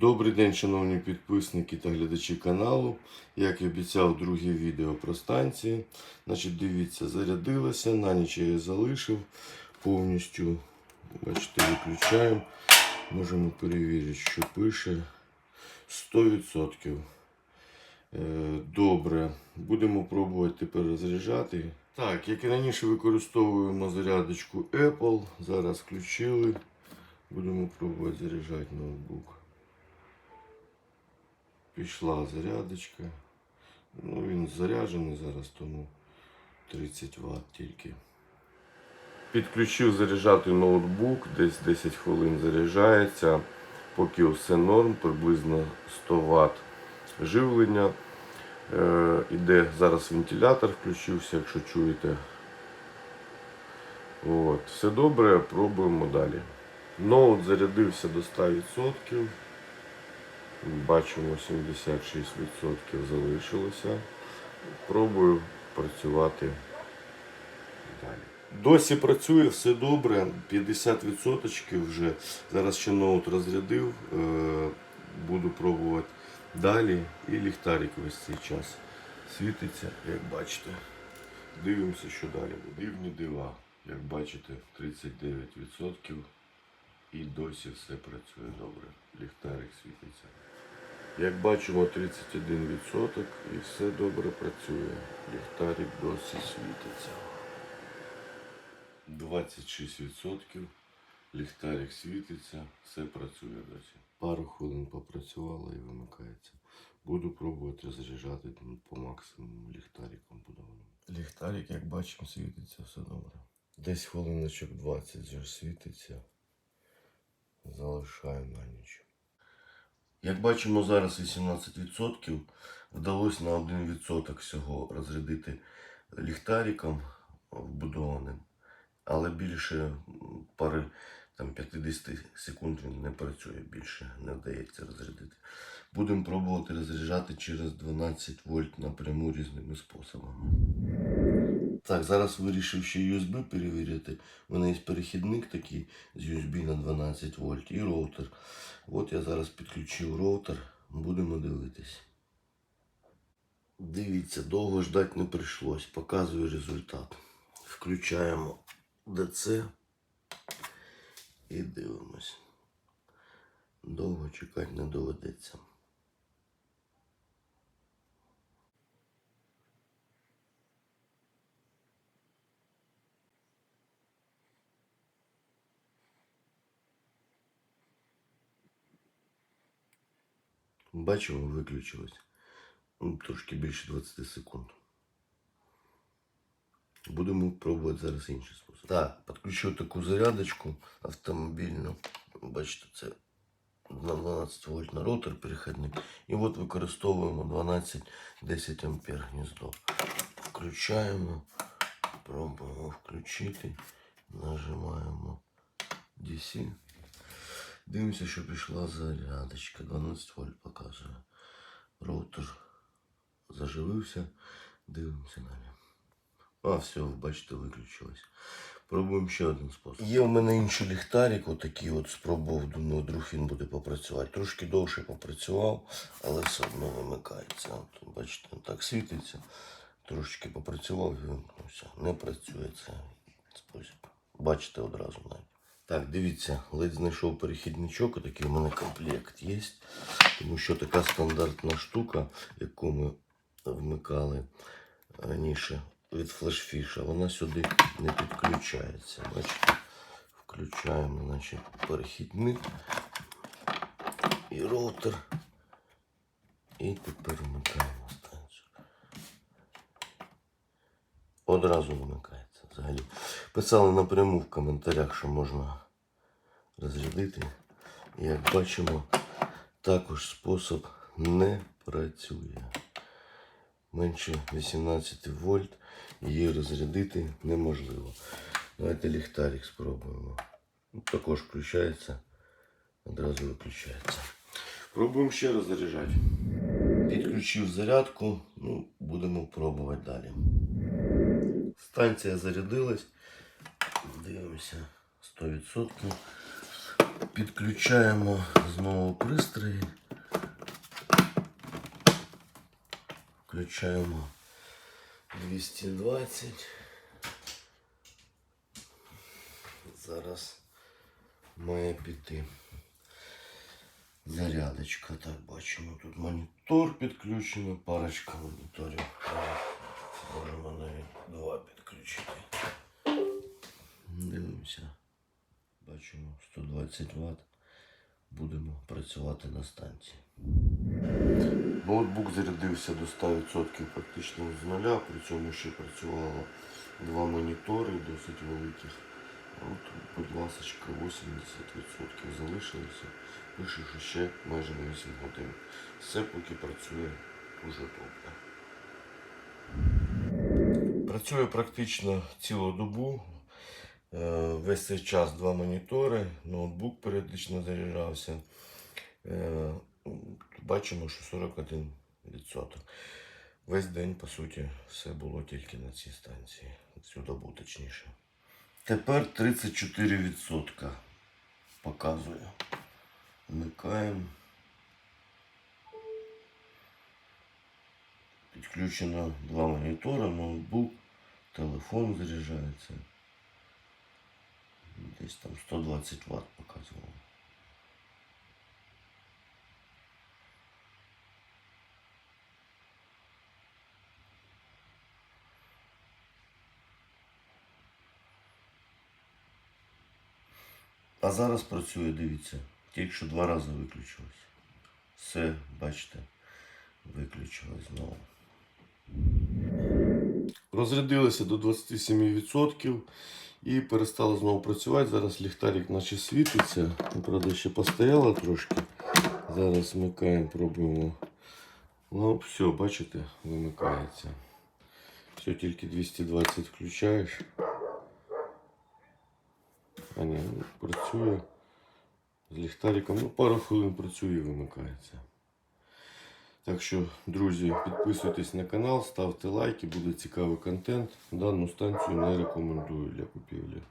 Добрий день, шановні підписники та глядачі каналу. Як і обіцяв, друге відео про станції. Значить, дивіться, зарядилося, на ніч я залишив повністю. Бачите, виключаємо. Можемо перевірити, що пише 100%. Е, Добре, будемо пробувати тепер розряджати. Так, як і раніше використовуємо зарядочку Apple. Зараз включили. Будемо пробувати заряджати ноутбук. Пішла зарядочка. Ну, він заряджений зараз, тому 30 Вт тільки. Підключив заряджати ноутбук, десь 10 хвилин заряджається. Поки все норм, приблизно 100 Вт живлення. Е, іде зараз вентилятор включився, якщо чуєте. От, все добре, пробуємо далі. Ноут зарядився до 100%. Бачимо 76% залишилося. Пробую працювати далі. Досі працює все добре, 50% вже. Зараз ще ноут розрядив. Е, Буду пробувати далі. І ліхтарик весь цей час світиться, як бачите. Дивимося, що далі. Дивні дива. Як бачите, 39% і досі все працює добре. Ліхтарик світиться. Як бачимо, 31% і все добре працює. Ліхтарик досі світиться. 26% ліхтарик світиться, все працює досі. Пару хвилин попрацювала і вимикається. Буду пробувати розряджати по максимуму ліхтариком будованим. Ліхтарик, як бачимо, світиться все добре. Десь хвилиночок 20 вже світиться. Залишаю на ніч. Як бачимо, зараз 18%. Вдалося на 1% всього розрядити ліхтариком вбудованим. Але більше пари там, 50 секунд він не працює, більше не вдається розрядити. Будемо пробувати розряджати через 12 вольт напряму різними способами. Так, зараз вирішив ще USB перевірити. У мене є перехідник такий з USB на 12 вольт і роутер. От я зараз підключив роутер, будемо дивитись. Дивіться, довго ждати не прийшлось. Показую результат. Включаємо DC і дивимось. Довго чекати не доведеться. Бачимо, виключилось. Ну, Трошки більше 20 секунд. Будемо пробувати зараз інший спосіб. Так, підключив таку зарядочку автомобільну. Бачите, це на 12 вольт на ротор перехідник. І от використовуємо 12-10 ампер гніздо. Включаємо, пробуємо включити, нажимаємо DC. Дивимося, що пішла зарядочка. 12 вольт показує. Роутер заживився. Дивимося нього. А, все, бачите, виключилось. Пробуємо ще один спосіб. Є в мене інший ліхтарик, отакий от спробував, думаю, вдруг він буде попрацювати. Трошки довше попрацював, але все одно вимикається. От, бачите, так світиться. Трошки попрацював і вимкнувся. Не працює цей спосіб. Бачите одразу навіть. Так, дивіться, ледь знайшов перехідничок, такий у мене комплект є. Тому що така стандартна штука, яку ми вмикали раніше від флешфіша, вона сюди не підключається. Бачите, включаємо значить, перехідник і роутер. І тепер вмикаємо станцію. Одразу вмикається взагалі. Писали напряму в коментарях, що можна розрядити. Як бачимо, також спосіб не працює. Менше 18 вольт її розрядити неможливо. Давайте ліхтарик спробуємо. Ну, Також включається, одразу виключається. Пробуємо ще раз заряджати. Підключив зарядку, ну, будемо пробувати далі. Станція зарядилась. Дивимося 100%. Підключаємо знову пристрої. Включаємо 220. Зараз має піти. Зарядочка, так бачимо. Тут монітор підключений, парочка моніторів. Можемо навіть два підключити. Дивимося. Бачимо 120 Вт. Будемо працювати на станції. Ноутбук зарядився до 100% практично з нуля, при цьому ще працювало два монітори досить великих. От, будь ласка, 80% залишилося. Пише, що ще майже на 8 годин. Все поки працює дуже добре. Працює практично цілу добу. Е, Весь цей час два монітори, ноутбук періодично заряджався. Е, Бачимо, що 41%. Весь день, по суті, все було тільки на цій станції. Цю добу точніше. Тепер 34% показує. Вмикаємо. Підключено два монітори, ноутбук, телефон заряджається. Десь там 120 Вт показувало. А зараз працює, дивіться, тільки що два рази виключилось. Все, бачите, виключилось знову. Розрядилося до 27% і перестало знову працювати. Зараз ліхтарик наче світиться. Ну, Правда, ще постояло трошки. Зараз вмикаємо, пробуємо. Ну, все, бачите, вимикається. Все, тільки 220 включаєш. А ні, ну, працює з ліхтариком. Ну, пару хвилин працює і вимикається. Так що, друзі, підписуйтесь на канал, ставте лайки, буде цікавий контент. Дану станцію не рекомендую для купівлі.